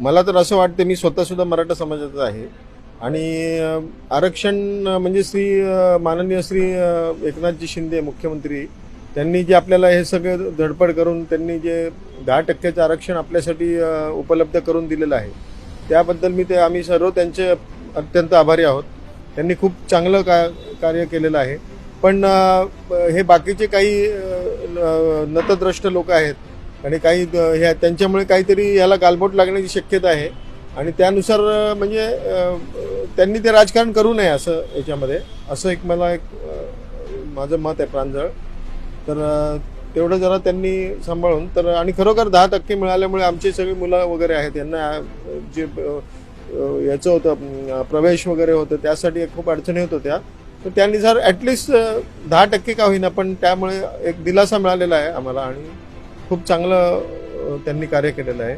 मला तर असं वाटतं मी स्वतःसुद्धा मराठा समाजाचा आहे. आणि आरक्षण म्हणजे श्री माननीय श्री एकनाथजी शिंदे मुख्यमंत्री त्यांनी जे आपल्याला हे सगळं धडपड करून त्यांनी जे दहा टक्क्याचं आरक्षण आपल्यासाठी उपलब्ध करून दिलेलं आहे त्याबद्दल मी ते आम्ही सर्व त्यांचे अत्यंत आभारी आहोत. त्यांनी खूप चांगलं का कार्य केलेलं आहे. पण हे बाकीचे काही न- नतद्रष्ट लोक आहेत आणि काही द- त्यांच्यामुळे काहीतरी याला गालबोट लागण्याची शक्यता आहे. आणि त्यानुसार म्हणजे त्यांनी ते राजकारण करू नये असं याच्यामध्ये. असं एक मला एक माझं मत आहे प्रांजळ. तर तेवढं जरा त्यांनी सांभाळून तर आणि खरोखर दहा टक्के मिळाल्यामुळे आमची सगळी मुलं वगैरे आहेत. यांना जे याचं होतं प्रवेश वगैरे होतं त्यासाठी खूप अडचणी होत होत्या. तर त्यांनी जर ॲटलिस्ट दहा टक्के का होईना पण त्यामुळे एक दिलासा मिळालेला आहे आम्हाला. आणि खूप चांगलं त्यांनी कार्य केलेलं आहे.